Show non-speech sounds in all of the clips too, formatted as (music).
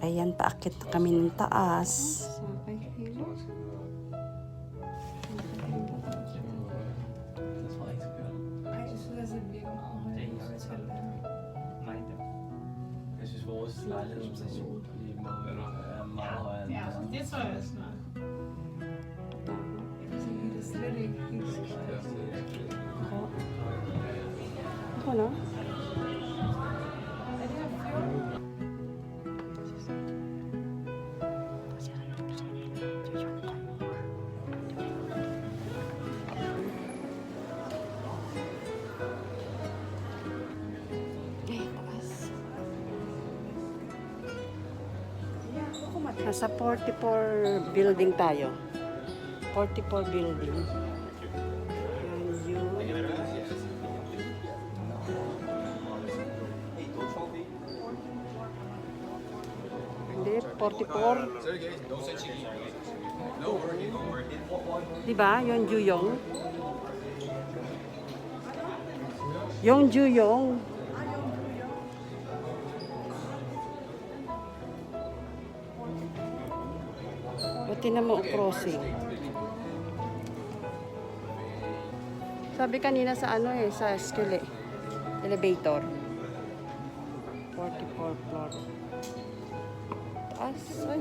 Ayan, paakit na kami ng taas. Nasa 44 building tayo. 44 building. Hindi, 44. Di ba? Yung Juyong. Yung Juyong. Buti na mo crossing. Sabi kanina sa ano eh, sa skele. Elevator. 44 floor. Taas. Ay.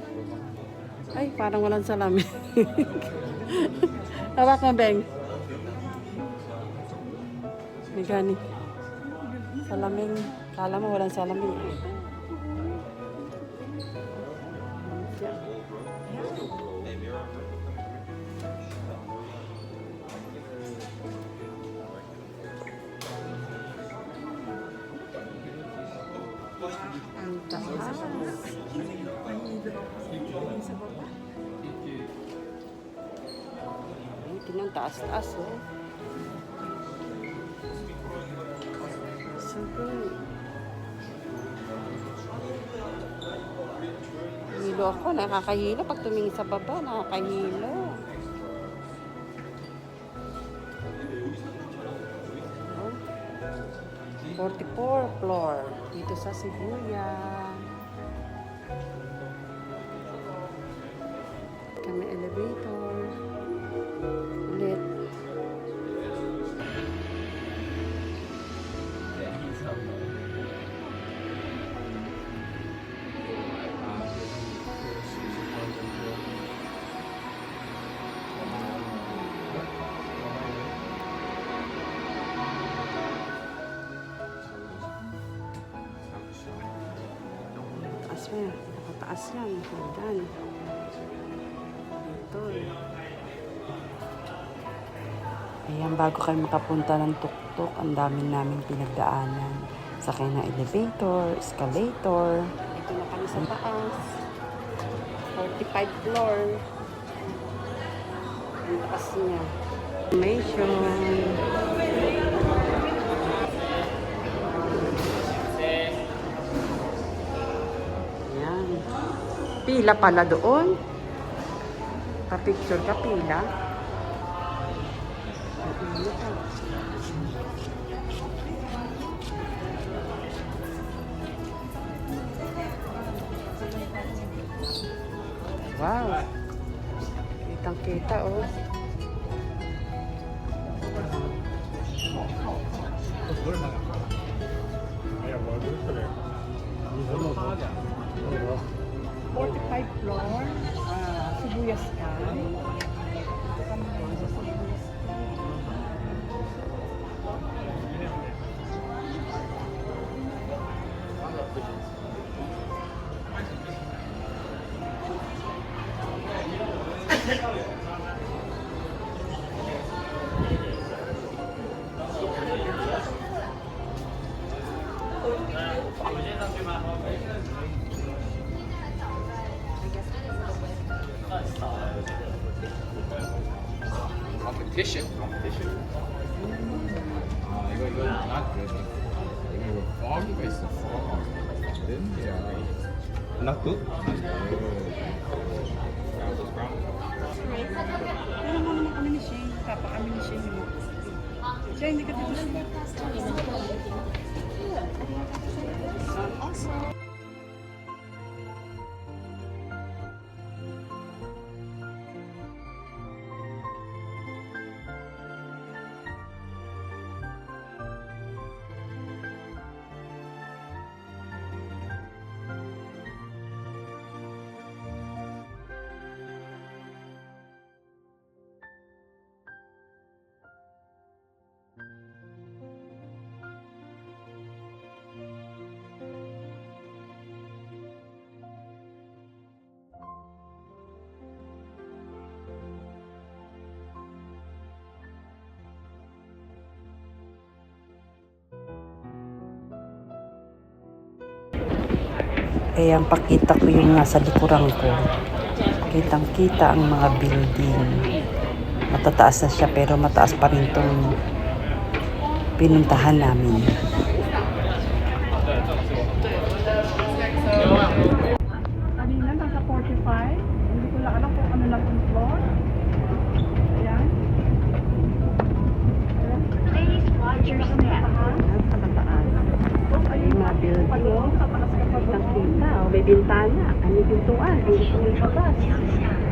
Ay, parang walang salamin. (laughs) Hawak mo, Beng. May gani. Salamin. Kala mo walang salamin. Yan. Ang taas. Tinang taas-taas oh. Hilo ako, nakakahilo. Pag tumingin sa baba, nakakahilo. Oh. 44 floor dito sa Shibuya. Yan. Nakataas yan. Hagdan. Ito eh. Ayan, bago kayo makapunta ng tuktok, ang dami namin pinagdaanan. Sakay ng elevator, escalator. Ito na kami sa taas. 45 floor. Ang taas niya. Information. Pila pala doon. Pa-picture ka, pila. Wow. Kitang-kita, oh. Ay, 45 floor, uh, Sibuyas Camp. Not good? Pero mo naman kami ni Shane. Papa kami ni Shane. Shane, hindi ka dito Shane. Ayan, pakita ko yung nasa likuran ko. Kitang kita ang mga building. Matataas na siya pero mataas pa rin itong pinuntahan namin. Kanina nasa 45. Hindi ko lang alam kung ano lang yung floor. Ayan. Please watch your step. Ayan, sa mataas. Yung mga building. Ayun, tataas ka pa Kitang kita. O, may bintana. Ano pintuan? Ang gusto mo labas.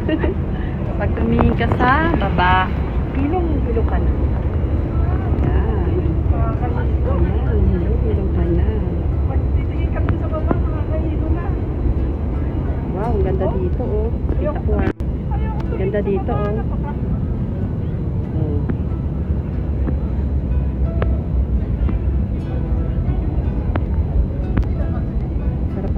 (laughs) Pag tumingin ka sa baba, pilong-pilong ka na. Ayan. Ayan, pilong-pilong ka na. Pag titingin kami sa baba, nakakahilo na. Wow, ang ganda dito oh. Kita ko ah. Ganda dito. Oh.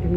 จะไ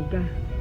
bumubuga. Ayan.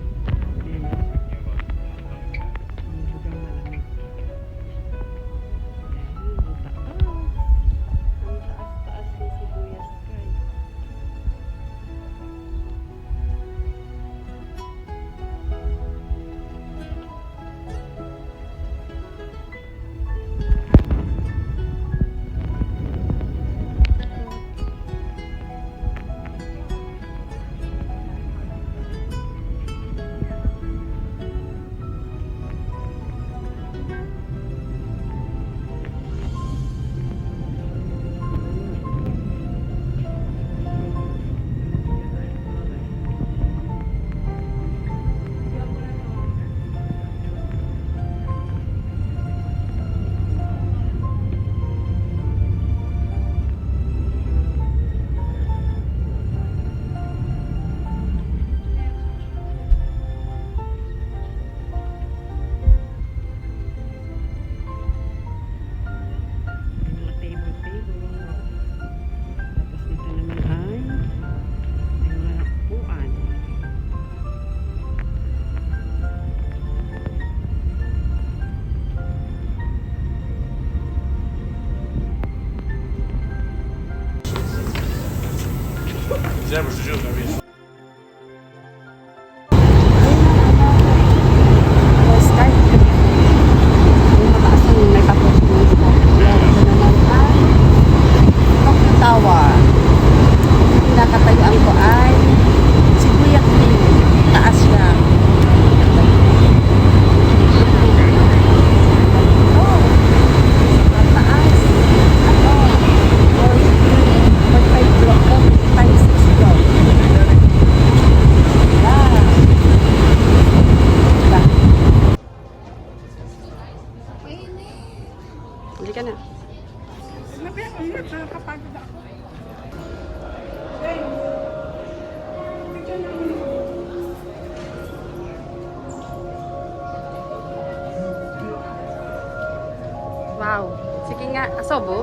Nga, asobo?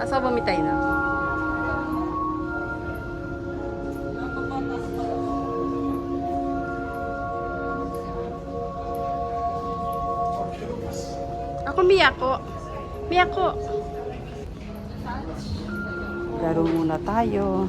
Asobo mitay na. Ako Miyako. Miyako. Laro muna tayo.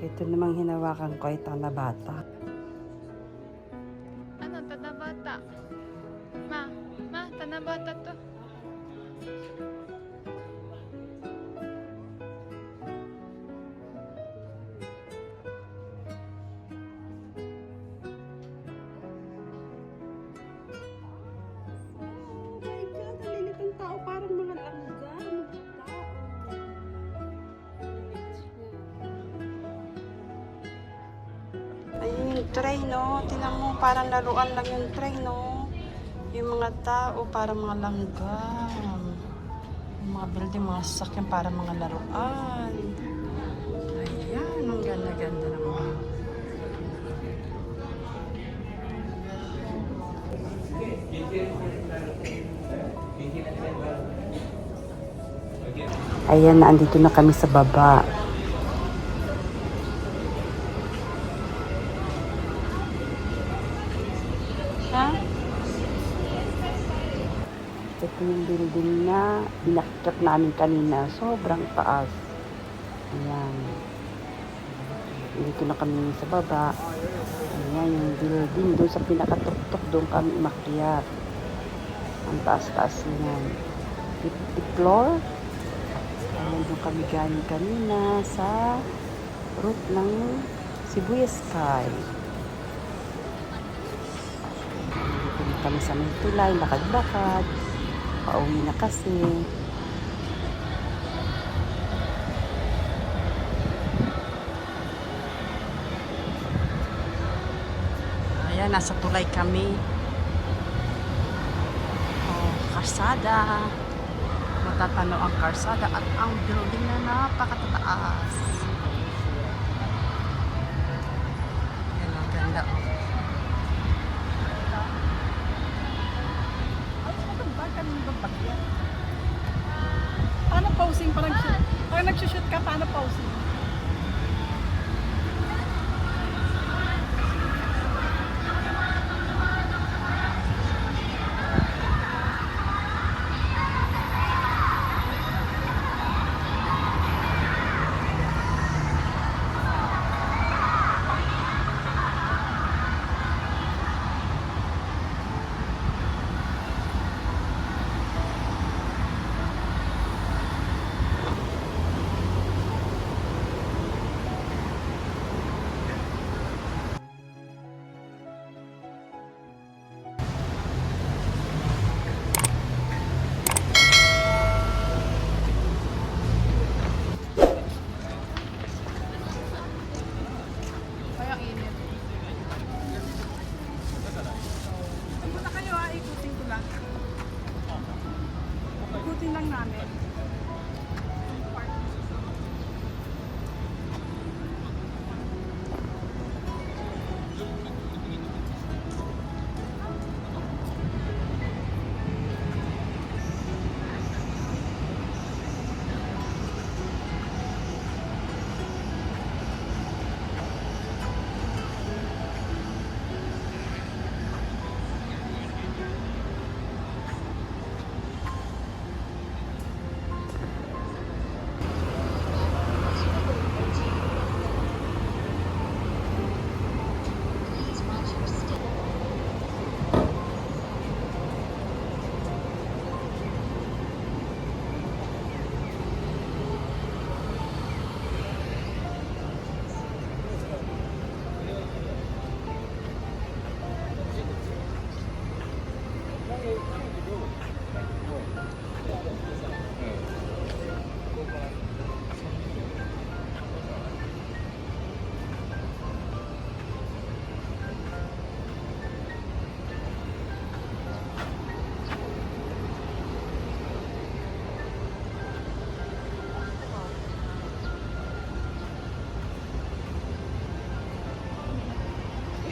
Ito namang hinawakan ko ay tanabata. Laruan lang yung tray, no? Yung mga tao, parang mga langgam. Yung mga building, mga sasakyan, parang mga laruan. Ayan, ang ganda-ganda naman. Ayan, andito na kami sa baba. Na binakit namin kanina. Sobrang taas. Ayan. Dito na kami sa baba. Ayan yung building. Doon sa pinakatuktok, doon kami umakyat. Ang taas-taas niyan. 50 floor. Ayan doon kami galing kanina sa route ng Sibuyas Sky. Dito na kami sa may tulay, lakad-lakad. Pauwi na kasi. Ayan, nasa tulay kami. Oh, karsada. Matatano ang karsada at ang building na napakatataas.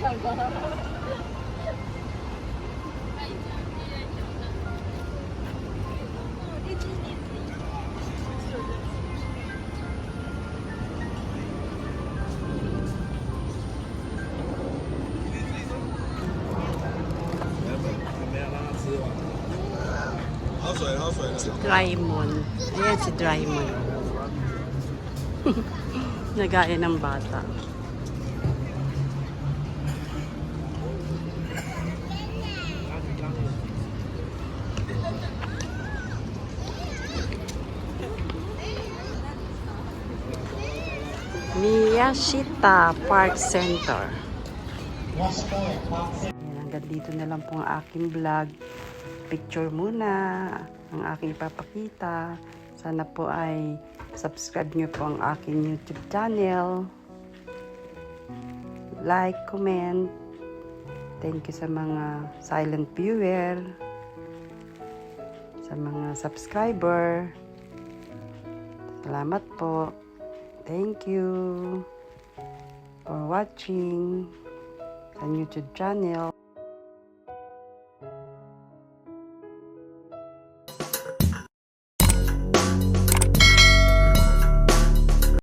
Si Drymon. Ayan si Drymon. (laughs) Nagaya ng bata. Miyashita Park Center. Ayan, hanggang dito na lang po ang aking vlog. Picture muna ang aking ipapakita. Sana po ay subscribe nyo po ang aking YouTube channel. Like, comment. Thank you sa mga silent viewer. Sa mga subscriber. Salamat po. Thank you for watching sa YouTube channel.